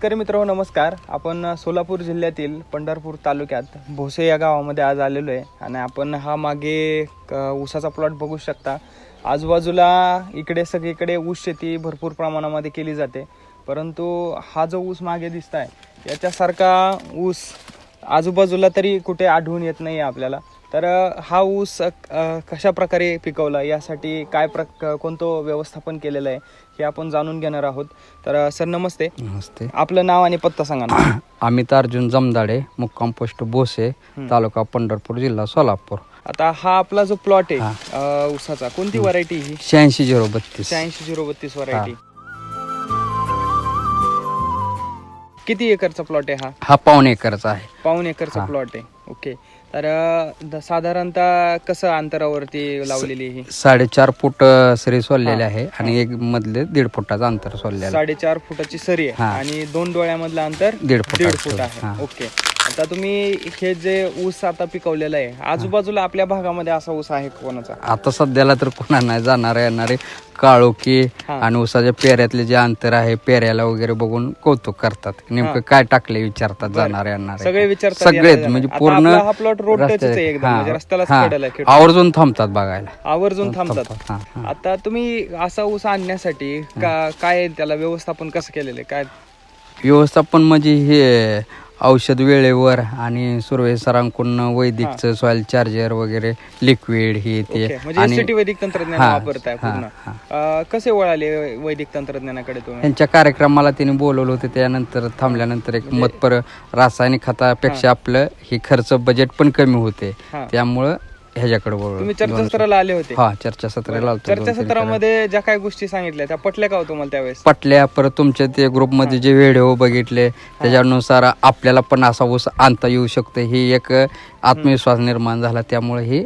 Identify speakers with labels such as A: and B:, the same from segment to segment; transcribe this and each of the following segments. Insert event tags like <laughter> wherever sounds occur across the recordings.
A: शेतकरी मित्र नमस्कार. आपण सोलापूर जिल्ह्यातील पंढरपूर तालुक्यात भोसे या गावामध्ये आज आलेलो आहे आणि आपण हा मागे क- ऊसाचा प्लॉट बघू शकता. आजूबाजूला इकडे सगळीकडे ऊस शेती भरपूर प्रमाणामध्ये केली जाते. परंतु हा जो ऊस मागे दिसत आहे याच्यासारखा ऊस आजूबाजूला तरी कुठे आढळून येत नाही आपल्याला. तर हा ऊस कशा प्रकारे पिकवला? यासाठी काय प्रक कोणतं व्यवस्थापन केलेलं आहे? हे आपण जाणून घेणार आहोत. तर सर नमस्ते.
B: नमस्ते.
A: आपलं नाव आणि पत्ता सांगा ना. <coughs>
B: अमित अर्जुन जमदाडे मुक्काम पोस्ट बोसे तालुका पंढरपूर जिल्हा सोलापूर.
A: आता हा आपला जो प्लॉट आहे ऊसाचा कोणती व्हरायटी ही?
B: शहाऐंशी झिरो बत्तीस.
A: शहाऐंशी झिरो बत्तीस व्हरायटी किती एकरचा प्लॉट आहे हा?
B: हा पाऊण एकरचा आहे.
A: पाऊन एकरचा प्लॉट आहे. ओके तर द- साधारणतः कसं अंतरावरती लावलेली ही?
B: साडेचार फूट सरी सोडलेले आहे आणि एक मधले दीड फुटाचं अंतर सोडलेलं आहे.
A: साडेचार फुटाची सरी आहे
B: हा.
A: आणि दोन डोळ्यामधलं अंतर
B: दीड फुट
A: दीड फूट आहे. ओके. आता तुम्ही हे जे ऊस आता पिकवलेलं आहे आजूबाजूला आपल्या भागामध्ये असा ऊस आहे कोणाचा?
B: आता सध्याला तर कोणा नाही जाणारे येणारे काळोखी. आणि उसाच्या पेऱ्यातले जे अंतर आहे पेऱ्याला वगैरे बघून कौतुक करतात. नेमकं काय टाकले विचारतात जाणारे येणारे
A: सगळे विचारतात
B: सगळेच म्हणजे. पूर्ण
A: आता आपला हा plot road touchच आहे
B: रस्त्या-
A: एकदम, रस्त्यालाच. कडेला आहे, खेटून.
B: आवर्जून थांबतात बघायला.
A: आवर्जून थांबतात. आता तुम्ही असा ऊस आणण्यासाठी का- काय त्याला व्यवस्थापन कसं केलेलं आहे? काय
B: व्यवस्थापन म्हणजे हे औषध वेळेवर आणि सुरवे सरांकडून वैदिकचं सॉइल चार्जर वगैरे लिक्विड हे ते
A: ओके, म्हणजे एसटी वैदिक तंत्रज्ञान
B: हा,
A: वापरताय
B: हा,
A: पूर्ण.
B: हा.
A: अं, कसे वळाले वैदिक तंत्रज्ञानाकडे तुम्ही?
B: यांच्या कार्यक्रमाला त्यांनी बोलवलं होतं त्यानंतर थांबल्यानंतर एक
A: म्हणजे
B: मतपर रासायनिक खतापेक्षा आपलं हे खर्च बजेट पण कमी होते.
A: हा.
B: त्यामुळं ह्याच्याकडे
A: तुम्ही चर्चासत्राला आले होते.
B: हा चर्चासत्राला आलतो
A: चर्चासत्रामध्ये ज्या काही गोष्टी सांगितल्या त्या पटल्या का हो तुम्हाला त्यावेळेस?
B: पटल्या परत तुमच्या ते ग्रुपमध्ये जे व्हिडिओ बघितले त्याच्यानुसार आपल्याला पण असा ऊस आणता येऊ शकतो. ही एक आत्मविश्वास निर्माण झाला त्यामुळे ही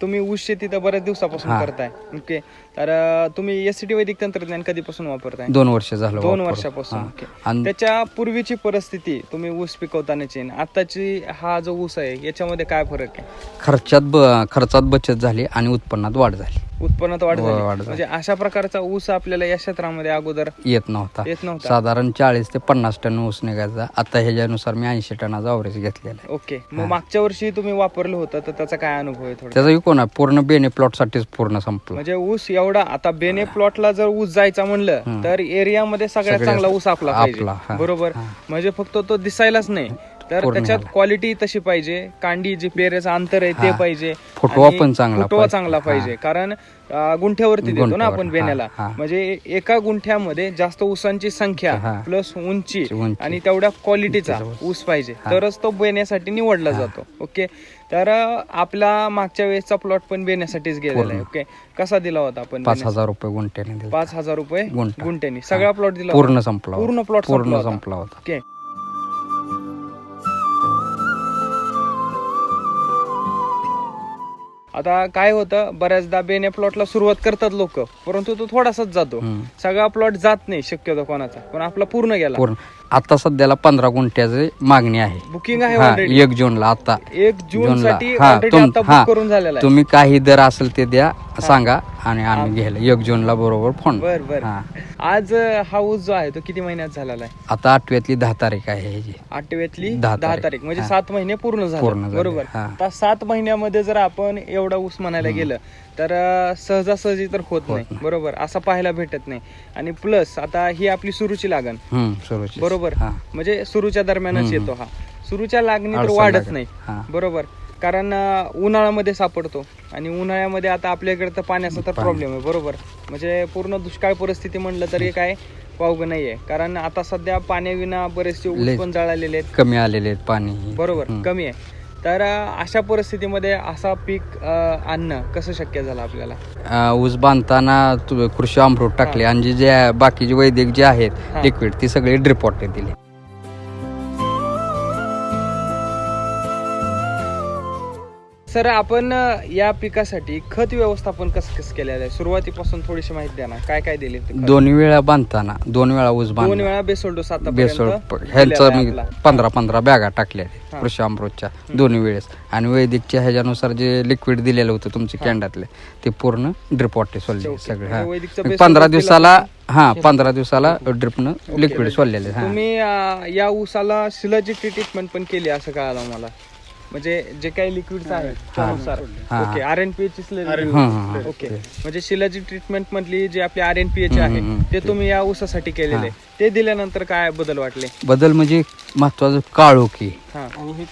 A: तुम्ही ऊस शेती तर बऱ्याच दिवसापासून. करताय ओके तर तुम्ही एस टी वैदिक तंत्रज्ञान कधीपासून वापरताय
B: दोन वर्ष झालं
A: दोन. वर्षापासून
B: हा.
A: ओके
B: आणि
A: त्याच्या पूर्वीची परिस्थिती तुम्ही ऊस पिकवतानाची आणि आताची हा जो ऊस आहे याच्यामध्ये काय फरक आहे
B: खर्चात ब- खर्चात बचत झाली आणि उत्पन्नात वाढ झाली
A: उत्पन्नात वाढ
B: वाढ
A: झाली.
B: झाली.
A: म्हणजे अशा प्रकारचा ऊस आपल्याला या क्षेत्रामध्ये अगोदर
B: येत नव्हता.
A: येत नव्हता.
B: साधारण चाळीस ते पन्नास टन ऊस निघायचा. आता ह्याच्यानुसार मी ऐंशी टनाचा अवरेज घेतलेला आहे.
A: ओके. मग मागच्या वर्षी तुम्ही वापरलं होतं तर त्याचा काय अनुभव आहे थोडा
B: त्याचा कोण आहे पूर्ण बेने प्लॉट साठीच पूर्ण संपलं.
A: म्हणजे ऊस एवढा आता बेने प्लॉटला जर ऊस जायचा म्हणलं तर एरियामध्ये सगळ्यात
B: सगळ्यात
A: चांगला ऊस आपला
B: आपला,
A: पाहिजे.
B: हा.
A: बरोबर? म्हणजे फक्त तो दिसायलाच नाही. तर
B: पूर्ण
A: त्याच्यात क्वालिटी तशी पाहिजे. कांडी जी पेरेचं अंतर आहे ते पाहिजे.
B: फुटवा
A: आणि
B: पण चांगला
A: फुटवा
B: पाहिजे.
A: चांगला पाहिजे. कारण अं, गुंठ्यावरती देतो ना
B: गुंठ्यावर,
A: आपण
B: हा,
A: बेण्याला
B: हा.
A: म्हणजे एका गुंठ्यामध्ये जास्त ऊसांची संख्या
B: हा.
A: प्लस उंची
B: उंची.
A: आणि तेवढ्या क्वालिटीचा ऊस पाहिजे. तरच तो बेण्यासाठी निवडला जातो. ओके? तर अं, आपला मागच्या वेळेसचा प्लॉट पण बेण्यासाठीच गेलेला आहे. ओके? कसा दिला होता आपण
B: पाच
A: बेण्यासाठी?
B: हजार रुपये गुंठ्याने दिले
A: पाच हजार रुपये
B: गुंठा.
A: गुंठ्यानी. सगळा प्लॉट दिला होता?
B: पूर्ण संपला
A: पूर्ण
B: होता.
A: plot संपला
B: पूर्ण
A: होता.
B: संपला होता.
A: ओके? आता काय होतं बऱ्याचदा बेने प्लॉटला सुरुवात करतात लोक परंतु तो थोडासाच जातो. सगळा प्लॉट जात नाही शक्यतो कोणाचा पण आपला पूर्ण गेला.
B: पूर्ण. आता सध्याला पंधरा गुंठ्याची मागणी आहे
A: बुकिंग आहे
B: हा एक जूनला आता
A: एक जून
B: जूनला.
A: साठी
B: हा,
A: ऑलरेडी
B: तुम-
A: आता
B: हा.
A: बुक करून झालेला आहे
B: तुम्ही काही दर असेल ते द्या सांगा आणि आम्ही घ्यायला एक जूनला बरोबर फोन
A: बर बर
B: हा.
A: आज अं, हा ऊस जो आहे तो किती महिन्यात झालेला आहे
B: आता आठव्यातली दहा तारीख आहे ह्याची
A: आठव्यातली
B: दहा
A: दहा
B: तारीख.
A: तारीख म्हणजे. सात महिने पूर्ण
B: पूर्ण
A: झाले
B: झाले.
A: बरोबर
B: हा.
A: आता सात महिन्यामध्ये जर आपण एवढा ऊस म्हणायला गेलं तर सहजासहजी तर होत नाही. बरोबर? असं पाहायला भेटत नाही. आणि प्लस आता ही आपली सुरूची लागण. बरोबर. म्हणजे सुरूच्या दरम्यानच येतो हा. सुरूच्या लागणी तर वाढत. नाही. बरोबर? कारण उन्हाळ्यामध्ये सापडतो. आणि उन्हाळ्यामध्ये आता आपल्याकडे तर पाण्याचा तर प्रॉब्लेम आहे. बरोबर? म्हणजे पूर्ण दुष्काळ परिस्थिती म्हणलं तरी काय वावग नाहीये. कारण आता सध्या पाण्याविना बरेचसे ऊस
B: लय-
A: पण जळालेले आहेत.
B: कमी आलेले आहेत पाणी.
A: बरोबर? कमी आहे. तर अशा परिस्थितीमध्ये असा पीक आणणं कसं शक्य झालं आपल्याला?
B: ऊस बांधताना कृषी अमृत टाकले आणि जे- जे बाकीचे वैदिक जे आहेत. लिक्विड ती सगळी ड्रिपॉट दिले.
A: सर आपण या पिकासाठी खत व्यवस्थापन कसं कसं केलेलं आहे? सुरुवातीपासून थोडीशी माहिती द्या ना. काय काय दिले
B: दोन्ही वेळा बांधताना दोन वेळा ऊस
A: दोन वेळा बेसोल डोस आता
B: बेसोड ह्यांचं मी पंधरा पंधरा बॅगा टाकल्या कृषी अमृतच्या दोन्ही वेळेस. आणि वैदिकच्या ह्याच्यानुसार जे लिक्विड दिलेलं होतं तुमचे कॅन्डातले ते पूर्ण ड्रिप वाटे सोडले. सगळे.
A: म्हणजे
B: हा. पंधरा दिवसाला हा पंधरा दिवसाला ड्रिपनं लिक्विड सोडलेले
A: तुम्ही या ऊसाला शिलाची ट्रीटमेंट पण केली असं कळालं मला. म्हणजे जे काही लिक्विड आहे त्यानुसार.
B: हा.
A: Okay R N P H
B: हा, हा.
A: ओके म्हणजे शिलाची ट्रीटमेंट म्हटली जे आपले आर एन पी एच आहे
B: हम्म,
A: ते तुम्ही या ऊसासाठी केलेले. ते दिल्यानंतर काय बदल वाटले?
B: बदल म्हणजे महत्वाचं काळू की.
A: हा.
C: आणि ही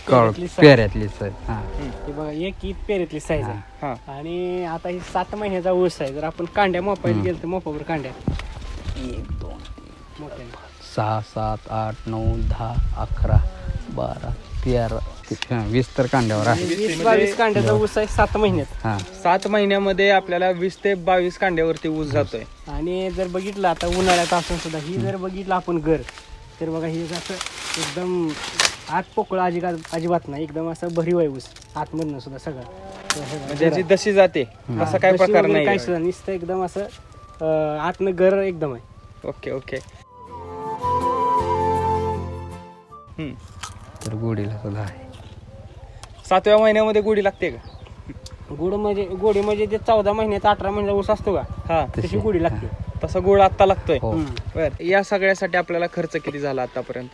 C: साईज.
B: हा.
C: हे बघा एक ईद पेरेतली साईज आहे.
A: हा.
C: आणि आता ही सात महिन्याचा ऊस आहे. जर आपण कांड्या मोपायला गेलो तर मोपावर कांड्या. एक दोन मोठ्या
B: सहा सात आठ नऊ दहा अकरा बारा तेरा हा, वीस तर कांड्यावर आहे.
C: वीस बावीस कांड्याचा ऊस आहे सात महिन्यात.
B: हा.
A: सात महिन्यामध्ये आपल्याला वीस ते बावीस कांड्यावरती ऊस जातोय.
C: आणि जर बघितलं आता उन्हाळ्यात असून सुद्धा ही जर बघितलं आपण घर तर बघा ही असं एकदम आत पोकळ अजिबात अजिबात नाही एकदम असं भरीव आहे ऊस आतमधनं सुद्धा सगळं. तर हे बघा,
A: म्हणजे जी दशी जाते तसा काही
C: जशी
A: प्रकार
C: वगैरे
A: नाही
C: सुद्धा नुसतं एकदम असं अं, आतनं घर एकदम आहे.
A: Okay okay. हम्म.
B: तर गोडीला सुद्धा आहे.
A: सातव्या महिन्यामध्ये गुढी लागते का?
C: गोड म्हणजे गोडी म्हणजे जे चौदा महिन्यात अठरा महिन्याचा ऊस असतो का?
A: हा.
C: तशी गोडी लागते.
A: तसा गुळ आत्ता लागतोय.
B: हो.
A: बर या सगळ्यासाठी आपल्याला खर्च किती झाला आतापर्यंत?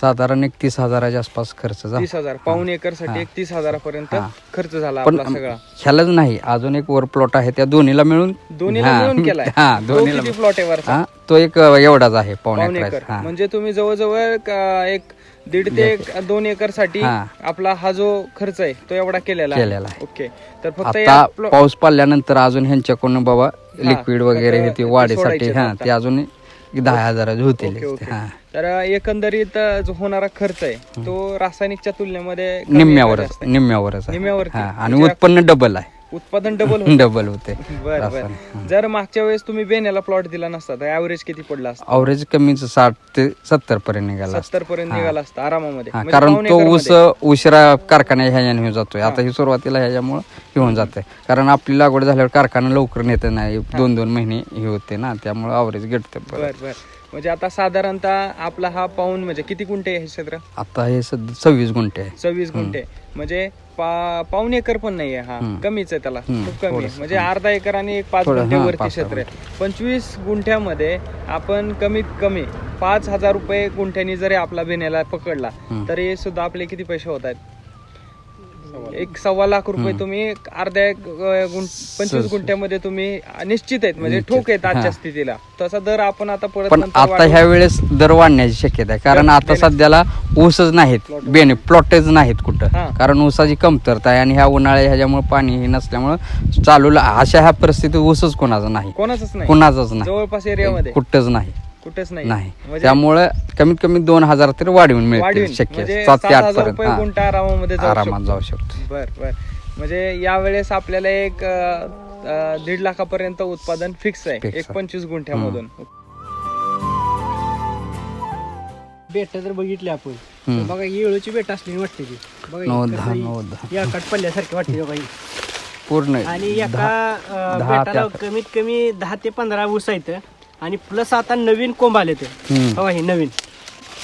B: साधारण एक तीस हजाराच्या आसपास खर्च झाला.
A: तीस हजार पाऊन एकरसाठी एक तीस हजारापर्यंत
B: हा.
A: खर्च झाला
B: पण
A: आपला सगळा.
B: ह्यालाच नाही अजून एक वर प्लॉट आहे त्या दोन्हीला मिळून
A: दोन्हीला
B: हा,
A: मिळून केलाय? <laughs>
B: हा
A: तो
B: दोन्हीला
A: किती प्लॉट आहे वरचा?
B: हा तो एक अ, एवढाच आहे पावणे
A: पाऊन एकर. म्हणजे तुम्ही जवळजवळ क- एक दीड ते एक दोन एकरसाठी
B: हा.
A: आपला हा जो खर्च आहे तो एवढा केलेला
B: केलेला आहे.
A: ओके तर फक्त या
B: आता
A: प्लॉ-
B: पाऊस पडल्यानंतर अजून ह्यांच्याकडून बाबा लिक्विड वगैरे हे ते वाढीसाठी हा. ते अजून दहा हजाराचे होतील
A: ओके, ओके.
B: हा
A: तर एकंदरीत जो होणारा खर्च आहे तो रासायनिकच्या तुलनेमध्ये कमी
B: निम्म्यावरच
A: जास्त आहे?
B: निम्म्यावरच आहे
A: निम्म्यावरती.
B: हा, आणि
A: म्हणजे
B: उत्पन्न डबल आहे
A: उत्पादन डबल
B: डबल होते.
A: बर बर.
B: रासायनिक.
A: जर मागच्या वेळेस तुम्ही बेण्याला प्लॉट दिला नसता तर ऍव्हरेज किती पडला असता?
B: अवरेज कमीच साठ ते सत्तर पर्यंत निघाला असता.
A: सत्तर पर्यंत निघाला असता आरामामध्ये.
B: हा,
A: म्हणजे
B: कारण
A: पाऊण
B: तो
A: एकरमध्ये.
B: ऊस उशिरा कारखान्या ह्याच्याने घेऊन जातोय. आता ही सुरुवातीला ह्याच्यामुळं घेऊन जाते कारण आपली लागवड झाल्यावर कारखाना लवकर नेत नाही. दोन दोन महिने हे होते ना त्यामुळे अवरेज
A: बर बर. म्हणजे आता साधारणतः आपला हा पाऊन म्हणजे किती गुंठे आहे हे क्षेत्र?
B: आता हे सध्या सव्वीस गुंठे आहे.
A: सव्वीस गुंठे. म्हणजे पा- पाऊण एकर पण नाहीये हा. कमीच आहे त्याला. खूप कमी आहे. म्हणजे अर्धा एकर आणि एक पाच गुंठ्यावरती क्षेत्र आहे. पंचवीस गुंठ्यामध्ये आपण कमीत कमी पाच हजार रुपये गुंठ्यानी जरी आपला बिन्याला पकडला. तरी सुद्धा आपले किती पैसे होत आहेत? एक सव्वा लाख रुपये तुम्ही एक अर्ध्या एक, अं, पंचवीस. गुंठ्यामध्ये तुम्ही निश्चित आहेत म्हणजे ठोक आहेत आजच्या. स्थितीला. तसा दर आपण आता परत
B: पण
A: नंतर
B: आता
A: वाढवू.
B: ह्या वेळेस दर वाढण्याची शक्यता आहे कारण आता सध्याला ऊसच नाहीत बेने प्लॉटच नाहीत
A: हा.
B: कुठं कारण ऊसाची कमतरता आहे आणि ह्या उन्हाळ्या ह्याच्यामुळे पाणी हे नसल्यामुळे चालू अशा ह्या परिस्थितीत ऊसच कोणाचा नाही.
A: कोणाचंच नाही.
B: कोणाचाच नाही.
A: जवळपास एरियामध्ये.
B: कुठंच नाही.
A: कुठेच नाही.
B: नाही.
A: म्हणजे
B: त्यामुळे कमीत कमी दोन हजार तरी वाढवून मिळतील
A: वाढवीन.
B: शक्य
A: म्हणजे
B: सात ते
A: सात
B: आठ
A: हजार रुपये
B: पर्यंत.
A: गुंठा आरामामध्ये जाऊ
B: आरामात
A: शकतो.
B: जाऊ शकतो.
A: बर बर. म्हणजे यावेळेस आपल्याला एक अ, अ, दीड लाखापर्यंत उत्पादन फिक्स आहे.
B: Fix
A: एक
B: आहे.
A: पंचवीस गुंठ्यामधून.
C: बेट जर बघितली आपण तर
B: हम्म.
C: बघा येळूची बेट असली वाटते ती. बघा
B: नऊ दहा
C: कसं ही-
B: नऊ दहा.
C: या कट पडल्यासारखी वाटते बघा ही.
B: पूर्ण
C: आणि एका
B: दहा-
C: अं,
B: दहा ते
C: बेटाला
B: अकरा.
C: कमीत कमी दहा ते पंधरा ऊस आहेत. आणि प्लस आता नवीन कोंब आले ते.
B: हम्म.
C: हे नवीन.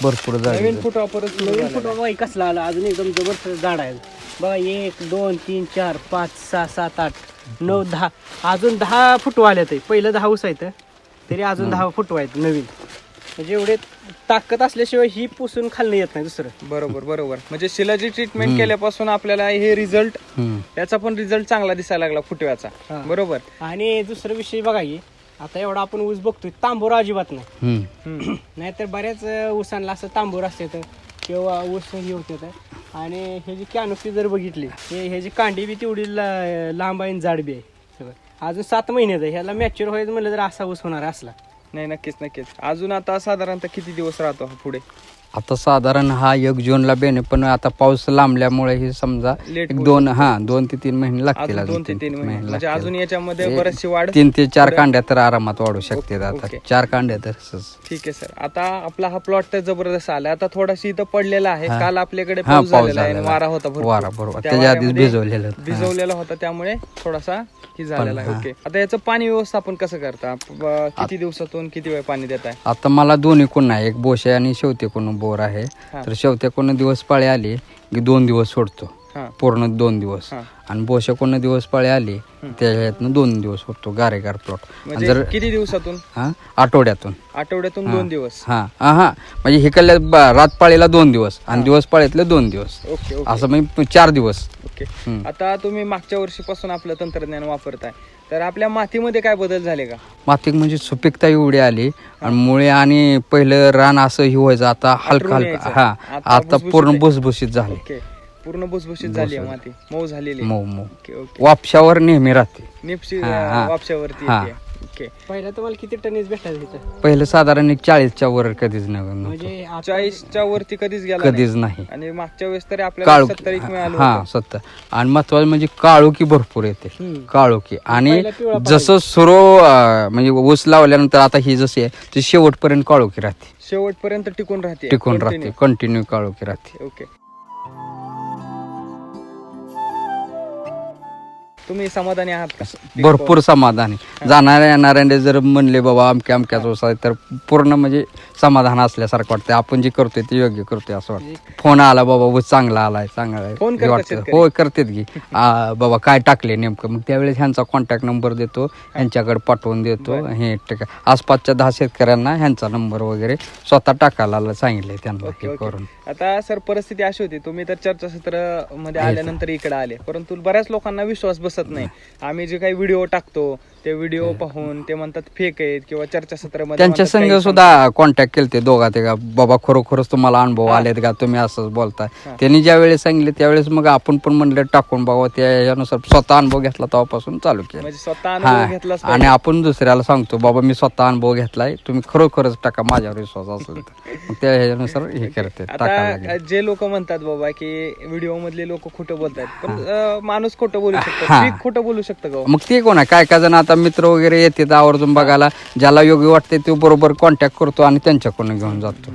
B: भरपूर झाले
A: नवीन फुट वापरत
C: नवीन फुट बघा हे कसला आला अजून एकदम जबरदस्त झाड आहे बघा एक दोन तीन चार पाच सहा सात आठ नऊ दहा. अजून दहा फुटवा आले ते. पहिलं दहा ऊस आहेत. तरी अजून दहा फुटवा आहेत नवीन. म्हणजे एवढे ताकद असल्याशिवाय ही पुसून खाल्लं येत नाही दुसरं.
A: बरोबर बरोबर. म्हणजे शिलाची ट्रीटमेंट केल्यापासून आपल्याला हे रिझल्ट
B: हम्म.
A: त्याचा पण रिझल्ट चांगला दिसायला लागला फुटव्याचा.
C: हा.
A: बरोबर.
C: आणि दुसरा विषय बघा की आता एवढा आपण ऊस बघतोय तांबोरा अजिबात नाही.
B: हम्म.
A: हम्म. <clears throat>
C: नाहीतर बऱ्याच अं, ऊसांना असं तांबूर असते तर किंवा ऊस हे होते तर आणि हे जी कॅनोपी जर बघितली हे ह्याची कांडी बी तेवढी ला- लांब आहे आणि जाड बी आहे सगळं. अजून सात महिन्याचं आहे ह्याला मॅच्युअर व्हायचं म्हणलं तर असा ऊस होणार असला.
A: नाही नक्कीच नक्कीच. अजून आता साधारणतः किती दिवस राहतो हा पुढे?
B: आता साधारण हा एक जूनला बेने पण आता पाऊस लांबल्यामुळे हे समजा
A: Late
B: एक दोन हा दोन ते तीन महिने लागतील
A: अजून दोन ते तीन महिने म्हणजे
B: लागतील.
A: अजून याच्यामध्ये
B: एक-
A: बरेचशी वाढ
B: तीन ते चार कांड्या तर आरामात वाढू शकते आता
A: ओके.
B: चार कांड्या तर.
A: ठीक आहे सर आता आपला हा प्लॉट तर जबरदस्त आला आता थोडाशी इथं पडलेला आहे. काल आपल्याकडे
B: हा,
A: पाऊस
B: पाऊस
A: झालेला आहे आणि
B: झालेला
A: वारा. होता भरपूर.
B: वारा बरोबर
A: त्या
B: त्याच्या आधीच
A: वाऱ्यामध्ये
B: भिजवलेलं होतं.
A: भिजवलेला होता त्यामुळे थोडासा ही झालेला आहे. ओके आता याचं पाणी व्यवस्थापन कसं करता ब- किती दिवसातून किती वेळ पाणी देत आहे
B: आता मला दोन्ही कोण आहे एक बोशे आणि शेवते कोण बोर आहे. तर शेवते कोण दिवस पाळी आली की दोन दिवस सोडतो पूर्ण दोन दिवस. आणि बोशे कोण दिवस पाळी आली त्याच्यातनं दोन दिवस होतो गारेगार प्लॉट
A: म्हणजे
B: जर
A: किती दिवसातून?
B: हा? आठवड्यातून.
A: आठवड्यातून दोन दिवस.
B: हा. हा म्हणजे हिकडल्या रात पाळीला दोन दिवस आणि दिवस पाळीतले दोन दिवस.
A: Okay okay.
B: असं म्हणजे चार दिवस.
A: ओके. आता तुम्ही मागच्या वर्षीपासून आपलं तंत्रज्ञान वापरताय. तर आपल्या मातीमध्ये काय बदल झाले का?
B: मातीक म्हणजे सुपीकता एवढी आली आणि मुळे आणि पहिलं रान असं हे व्हायचं आता हलका हलका. हा.
A: आता
B: पूर्ण. भुसभुशीत. झाले.
A: पूर्ण भुसभुशीत झाली आहे माती. मऊ झालेली आहे.
B: मऊ मऊ.
A: Okay okay.
B: वापशावर नेहमी राहते.
A: निपशी
B: हा, हा.
A: वापशावरती
B: हा.
A: येते. ओके.
C: पहिला तुम्हाला किती टनेज भेटायचं
B: पहिलं साधारण एक चाळीसच्या वर कधीच नव्हतं
C: म्हणजे आता-
A: चाळीसच्या वरती कधीच गेला नाही.
B: कधीच नाही.
A: आणि मागच्या वेळेस तरी आपल्याला
B: काळू
A: सत्तर एक मिळालं
B: हा
A: होतं.
B: सत्तर. आणि महत्वाचं म्हणजे काळोखी भरपूर येते.
C: हम्म.
B: काळोखी आणि
C: पहिला पिवळा
B: जसं सुरू अं, म्हणजे ऊस लावल्यानंतर आता ही जशी आहे ती शेवटपर्यंत काळोखी राहते.
A: शेवटपर्यंत टिकून राहते.
B: टिकून. राहते. कंटिन्यू काळोखी राहते.
A: ओके. तुम्ही समाधानी आहात का?
B: भरपूर समाधान. जाणाऱ्या येणाऱ्याने जर म्हणले बाबा अमक्या अमक्याच आहे तर पूर्ण म्हणजे समाधान असल्यासारखं वाटतं आपण जे करतोय ते योग्य करतोय असं वाटतं फोन आला बाबा ऊस चांगला आलाय चांगला आहे.
A: फोन
B: हे
A: करतात
B: वाटतं.
A: शेतकरी?
B: हो करतात की. आ, बाबा काय टाकले नेमकं? मग त्यावेळेस ह्यांचा कॉन्टॅक्ट नंबर देतो ह्यांच्याकडे पाठवून देतो. हे आहे. आसपासच्या दहा शेतकऱ्यांना ह्यांचा नंबर वगैरे स्वतः टाकायला सांगितले त्यांना हे करून.
A: आता सर परिस्थिती अशी होती. तुम्ही तर चर्चासत्रमध्ये आल्यानंतर इकडे आले. परंतु बऱ्याच लोकांना विश्वास बसत नाही. आम्ही जे काही व्हिडिओ टाकतो ते व्हिडिओ पाहून ते म्हणतात फेक आहेत किंवा चर्चासत्रामध्ये
B: त्यांच्या
A: म्हणतात
B: संघ
A: काही
B: सुद्धा कॉन्टॅक्ट केलते दोघा. ते का बाबा खरोखरच तुम्हाला अनुभव आलेत का? तुम्ही असंच बोलताय. त्यांनी ज्या वेळेस सांगितले त्यावेळेस मग आपण पण म्हणलं टाकून बाबा त्यानुसार स्वतः अनुभव घेतला तेव्हापासून चालू केलं.
A: म्हणजे स्वतः अनुभव घेतलाच
B: हा आणि आपण दुसऱ्याला सांगतो बाबा मी स्वतः अनुभव घेतलाय तुम्ही खरोखरच टाका माझ्यावर विश्वास असेल तर. मग त्या ह्याच्यानुसार हे करते टाकायला लागेल.
A: आता जे लोक म्हणतात बाबा की व्हिडिओ मधले लोक खोटं बोलतात पण अं, माणूस खोटं बोलू शकतो.
B: हा.
A: पीक खोटं बोलू शकतं का हो?
B: मग ते कोण आहे? काय काय जण आता मित्र वगैरे येतात आवर्जून बघायला ज्याला योग्य वाटते ते बरोबर कॉन्टॅक्ट करतो आणि त्यांच्याकडून घेऊन जातो.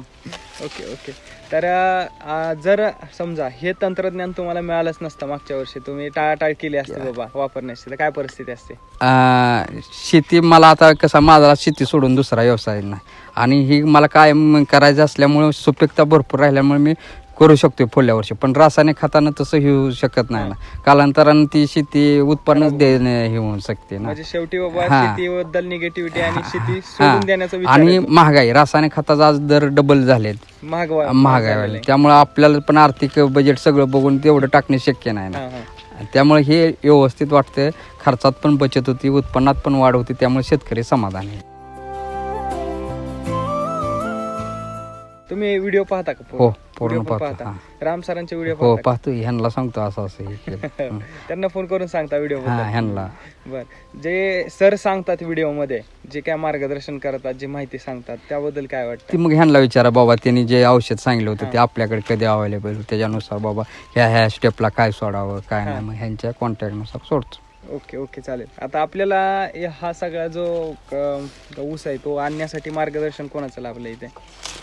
A: Okay okay. तर जर समजा हे तंत्रज्ञान तुम्हाला मिळालंच नसतं मागच्या वर्षी तुम्ही टाळाटाळ केली असते बाबा वापरण्याची तर काय परिस्थिती असते?
B: शेती मला आता कसा माझा शेती सोडून दुसरा व्यवसाय नाही. आणि ही मला कायम करायचं असल्यामुळे सुपीकता भरपूर राहिल्यामुळे मी करू शकतो पुढल्या वर्षी पण रासायनिक खतानं तसं हे होऊ शकत नाही ना कालांतरानं ती शेती उत्पन्नच देणे हे होऊ शकते ना
A: म्हणजे शेवटी बाबा
B: हा.
A: शेतीबद्दल निगेटिव्हिटी आणि शेती. सोडून देण्याचा विचार
B: आणि. महागाई रासायनिक खताचा आज दर डबल झालेत महागाई वाढली. त्यामुळे आपल्याला पण आर्थिक बजेट सगळं बघून तेवढं टाकणे शक्य नाही ना
A: हा, हा.
B: त्यामुळे हे व्यवस्थित वाटतं खर्चात पण बचत होती उत्पन्नात पण वाढ होती त्यामुळे शेतकरी समाधानी आहे.
A: तुम्ही व्हिडिओ पाहता का
B: हो, पूर्ण
A: Video पण
B: पाहतो,
A: राम सरांचे व्हिडिओ
B: हो
A: पाहता
B: पाहतो ह्यांना सांगतो असं असं हे केलं. <laughs>
A: का? त्यांना फोन करून सांगता व्हिडिओ
B: हा ह्यांना.
A: बर. जे सर सांगतात व्हिडिओमध्ये जे काय मार्गदर्शन करतात जे माहिती सांगतात त्याबद्दल काय वाटतं?
B: ती मग ह्यांना विचारा बाबा त्यांनी जे औषध सांगितलं होतं ते आपल्याकडे कधी अवेलेबल त्याच्यानुसार बाबा ह्या ह्या स्टेपला काय सोडावं काय नाही मग ह्यांच्या कॉन्टॅक्टनुसार सोडतो.
A: ओके ओके चालेल. आता आपल्याला हे- सगळा जो ऊस आहे तो आणण्यासाठी मार्गदर्शन कोणाचं लाभलं इथे?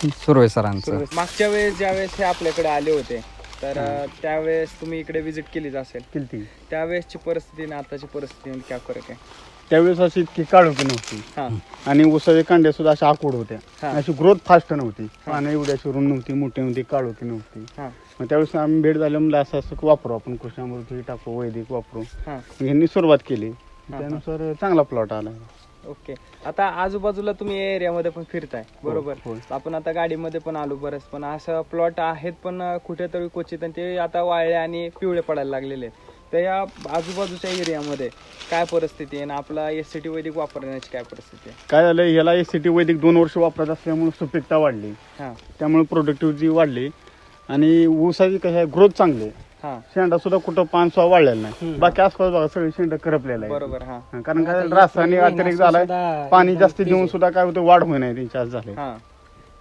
B: सुरवे सरांचं.
A: मागच्या वेळेस ज्या वेळेस हे आपल्याकडे आले होते तर त्यावेळेस तुम्ही इकडे विजिट केलीच असेल.
D: केलती.
A: त्यावेळेसची परिस्थिती आणि आताची परिस्थिती काय फरक आहे?
D: त्यावेळेस अशी इतकी काळोखी नव्हती.
A: हा.
D: आणि उसाच्या कांड्या सुद्धा अशा आखूड होत्या. अशी ग्रोथ फास्ट नव्हती. पानं एवढ्या शिरून नव्हती मोठी नव्हती काळोखी नव्हती.
A: हा.
D: मग त्यावेळेस आम्ही भेट झालं म्हणलं असं असं वापरू आपण कृष्णामृत हे टाकू वैदिक वापरू.
A: हा.
D: मग ह्यांनी सुरुवात केली. त्यानुसार चांगला प्लॉट आला.
A: ओके. आता आजूबाजूला तुम्ही एरियामध्ये पण फिरताय बरोबर?
D: होय.
A: आपण आता गाडीमध्ये पण आलो बरंच पण असं प्लॉट आहेत पण कुठेतरी क्वचित आणि ते आता वाळले आणि पिवळे पडायला लागलेले आहेत. तर या आजूबाजूच्या एरियामध्ये काय परिस्थिती आहे? आणि आपला एस सी टी वैदिक वापरण्याची काय परिस्थिती आहे?
D: काय झालं ह्याला एस सी टी वैदिक दोन वर्ष वापरत असल्यामुळे सुपीकता वाढली.
A: हां.
D: त्यामुळे प्रोडक्टिव्हिटी वाढली. आणि ऊसाची कसं आहे ग्रोथ चांगली आहे.
A: हां.
D: शेंडा सुद्धा कुठं पान सुद्धा वाढलेला नाही. बाकी आसपास बघा सगळे शेंड करपलेलं आहे
A: बरोबर हां.
D: हा, कारण काय रासायनिक अतिरिक्त झालाय पाणी जास्त देऊन सुद्धा काय होतं वाढ होई नाही त्यांच्या आज झाले.
A: हां.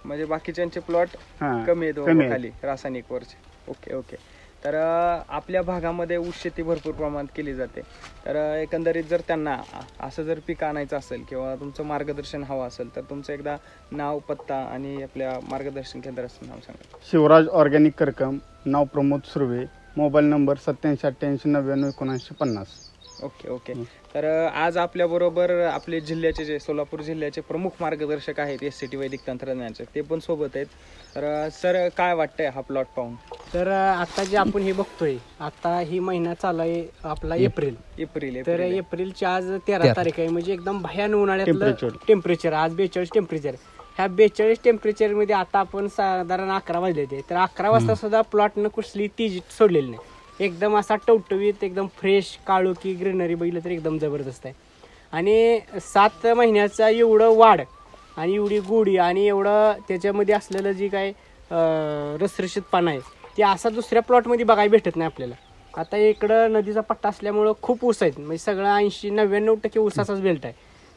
A: म्हणजे बाकीच्यांचे प्लॉट
D: हा,
A: कमी आहेत
D: कमी आहेत.
A: खाली रासायनिक वरचे. Okay okay. तर आपल्या भागामध्ये ऊस शेती भरपूर प्रमाणात केली जाते. तर एकंदरीत जर त्यांना असं जर पीक आणायचं असेल किंवा तुमचं मार्गदर्शन हवं असेल तर तुमचं एकदा नाव पत्ता आणि आपल्या मार्गदर्शन केंद्राचं नाव सांगा.
D: शिवराज ऑर्गॅनिक करकम नाव प्रमोद सुर्वे मोबाईल नंबर सत्याऐंशी अठ्ठ्याऐंशी नव्याण्णव एकोणऐंशी पन्नास.
A: Okay okay. तर आज आपल्या बरोबर आपले जिल्ह्याचे जे सोलापूर जिल्ह्याचे प्रमुख मार्गदर्शक आहेत एस सी टी वैदिक तंत्रज्ञानाचे ते पण सोबत आहेत. तर सर काय वाटतंय हा प्लॉट पाहून?
C: तर आता जे आपण हे बघतोय आता ही महिना चालू आहे आपला एप्रिल.
A: एप्रिल.
C: तर
A: एप्रिल.
C: एप्रिलची आज तेरा
B: तेरा.
C: तारीख आहे म्हणजे एकदम भयान उन्हाळ्यातलं
D: Temperature.
C: टेम्परेचर आज बेचाळीस टेम्परेचर ह्या बेचाळीस टेम्परेचरमध्ये आता आपण साधारण अकरा वाजले ते तर अकरा वाजता सुद्धा प्लॉटनं कुठली तीज सोडलेली नाही. एकदम असा टवटवीत एकदम फ्रेश काळोखी ग्रीनरी बघितलं तर एकदम जबरदस्त आहे. आणि सात महिन्याचा एवढं वाढ आणि एवढी गोडी आणि एवढं त्याच्यामध्ये असलेलं जी काय अं, रसरशीतपणा आहे ते असा दुसऱ्या प्लॉटमध्ये बघायला भेटत नाही आपल्याला. आता इकडं नदीचा पट्टा असल्यामुळं खूप ऊस आहेत. म्हणजे सगळं ऐंशी नव्याण्णव टक्के ऊसाचाच बेल्ट आहे.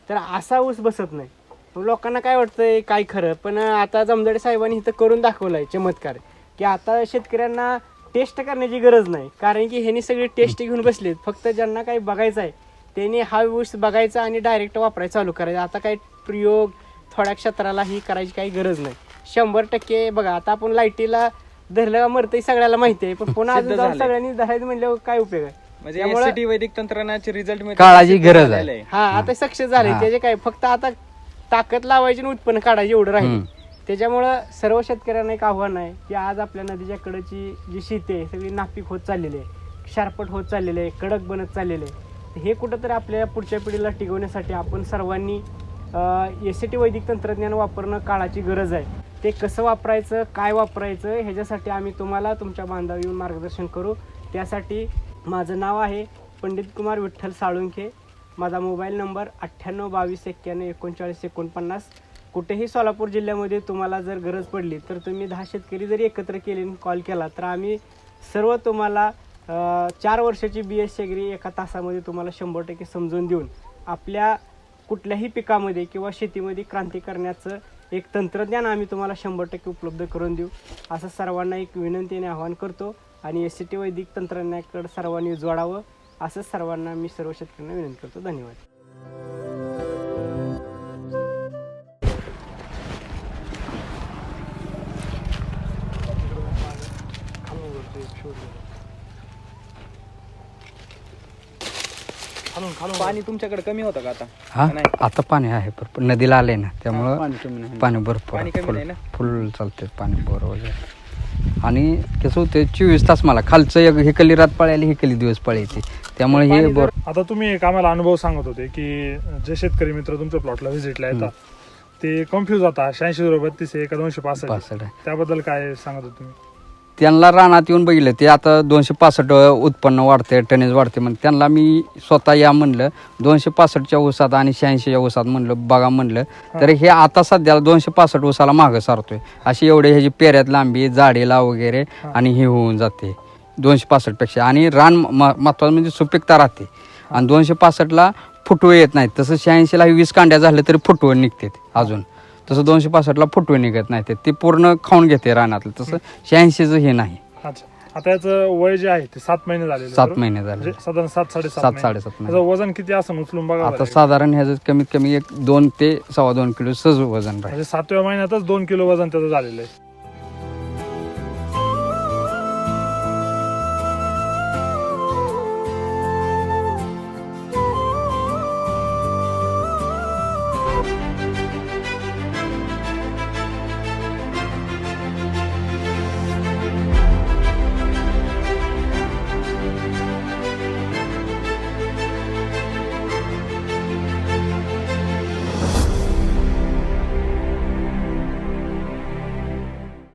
C: तर असा ऊस बसत नाही. लोकांना काय वाटतंय काय खरं? पण आता जमदाडे साहेबांनी इथं करून दाखवलं आहे चमत्कार. की आता शेतकऱ्यांना टेस्ट करण्याची गरज नाही. कारण की ह्यांनी सगळे टेस्ट घेऊन बसलेत. फक्त ज्यांना काही बघायचं आहे त्यांनी हा ऊस बघायचा आणि डायरेक्ट वापरायला चालू करायचं. आता काही प्रयोग थोड्या क्षेत्राला ही करायची काही गरज नाही. शंभर टक्के बघा आता आपण लाईटीला धरलं मरतंय सगळ्याला माहिती आहे. पण <laughs> पुन्हा
A: सिद्ध
C: अजून जाऊन
A: झालंय.
C: सगळ्यांनी धरायचं म्हणल्यावर काय उपयोग आहे?
A: म्हणजे
C: त्यामुळं-
A: वैदिक तंत्रज्ञानाचे रिझल्ट
B: काळाची गरज आहे.
C: हा आता सक्सेस झाले
B: हा.
C: त्याचे काय फक्त आता ताकद लावायची आणि उत्पन्न काढायचे एवढं राहील. त्याच्यामुळं सर्व शेतकऱ्यांना एक आव्हान आहे की आज आपल्या नदीच्या कडची जी शेती आहे सगळी नापीक होत चाललेली आहे शारपट होत चाललेली आहे कडक बनत चाललेले आहे. हे कुठंतरी आपल्या पुढच्या पिढीला टिकवण्यासाठी आपण सर्वांनी एस सी टी वैदिक तंत्रज्ञान वापरणं काळाची गरज आहे. ते कसं वापरायचं काय वापरायचं ह्याच्यासाठी आम्ही तुम्हाला तुमच्या बांधावर येऊन मार्गदर्शन करू. त्यासाठी माझं नाव आहे पंडित कुमार विठ्ठल साळुंखे. माझा मोबाईल नंबर अठ्ठ्याण्णव बावीस एक्क्याण्णव एकोणचाळीस एकोणपन्नास. कुठेही सोलापूर जिल्ह्यामध्ये तुम्हाला जर गरज पडली तर तुम्ही दहा शेतकरी जरी एकत्र केले कॉल केला तर आम्ही सर्व तुम्हाला चार वर्षाची बी एस शेगरी एका तासामध्ये तुम्हाला शंभर टक्के समजून देऊन आपल्या कुठल्याही पिकामध्ये किंवा शेतीमध्ये क्रांती करण्याचं एक तंत्रज्ञान आम्ही तुम्हाला शंभर टक्के उपलब्ध करून देऊ. असं सर्वांना एक विनंतीने आवाहन करतो. आणि एस सी टी वैदिक तंत्रज्ञानाकडे सर्वांनी जोडावं. असं सर्वांना मी सर्व शेतकऱ्यांना विनंती करतो. धन्यवाद.
A: पाणी तुमच्याकडे कमी होतं का आता?
B: हा?
A: नाही.
B: आता पाणी आहे भरपूर नदीला आले ना त्यामुळं
D: पाणी कमी नाही.
B: पाणी भरपूर
A: पाणी
B: आहे.
A: कमी
B: फुल
A: नाही ना?
B: फुल चालते पाणी बोर वगैरे. आणि कसं होतं चोवीस तास मला खालचं एक हिकली रात पळायली हिकली दिवस पळायची. त्यामुळे हे बोर.
E: आता तुम्ही एक आम्हाला अनुभव सांगत होते की जे शेतकरी मित्र तुमच्या प्लॉटला व्हिजिटला येतात ते कन्फ्युज होता शहाऐंशी रुपये बत्तीस आहे का दोनशे पासष्ट? आहे.
B: पासष्ट आहे.
E: त्याबद्दल काय सांगत होते तुम्ही?
B: त्यांना रानात येऊन बघितलं ते आता दोनशे पासष्ट उत्पन्न वाढते टनेज वाढते मग त्यांना मी स्वतः या म्हणलं दोनशे पासष्टच्या ऊसात आणि शहाऐंशीच्या ऊसात म्हणलं बघा म्हणलं. तर हे आता सध्याला दोनशे पासष्ट ऊसाला मागं सारतोय. अशी एवढे ह्याची पेऱ्यात लांबी जाडीला वगैरे आणि हे होऊन जाते. दोनशे पासष्टपेक्षा. आणि रान म- महत्वाचं म्हणजे सुपीकता राहते. आणि दोनशे पासष्टला फुटवे येत नाहीत. तसं शहाऐंशीला वीस कांड्या झाल्या तरी फुटवे निघते अजून. तसं दोनशे पासष्टला फुटवे निघत नाही ते पूर्ण खाऊन घेते रानातलं. तसं शहाऐंशीचं हे नाही.
E: आता याचं वय जे आहे ते सात महिने झालेले
B: सात? महिने
E: म्हणजे
B: झाले
E: साधारण सात साडेसात.
B: साडेसात महिने.
E: वजन किती असं उचलून बघा
B: आता साधारण ह्याचं कमीत कमी एक दोन ते सव्वा दोन किलो सहज वजन राहील.
E: म्हणजे सातव्या महिन्यातच दोन किलो वजन त्याचं झालेलं आहे.